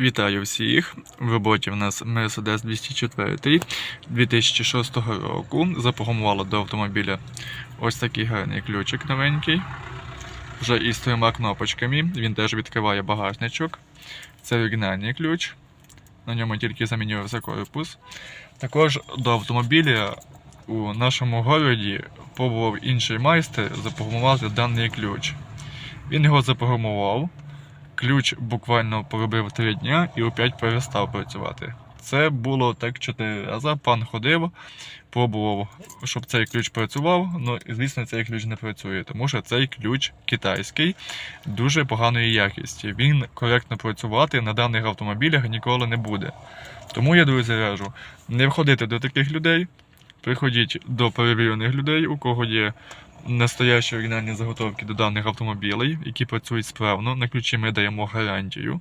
Вітаю всіх! В роботі в нас Mercedes 204 2006 року. Запрограмувало до автомобіля ось такий гарний ключик новенький. Вже із трьома кнопочками. Він теж відкриває багажничок. Це оригінальний ключ. На ньому тільки замінювався корпус. Також до автомобіля у нашому городі пробував інший майстер запрограмувати даний ключ. Він його запрограмував. Ключ буквально поробив три дня і опять перестав працювати. Це було так чотири рази. Пан ходив, пробував, щоб цей ключ працював. Ну, і, звісно, цей ключ не працює, тому що цей ключ китайський, дуже поганої якості. Він коректно працювати на даних автомобілях ніколи не буде. Тому я, друзі, раджу не входити до таких людей. Приходіть до перевірених людей, у кого є настоящі оригінальні заготовки до даних автомобілей, які працюють справно. На ключі ми даємо гарантію.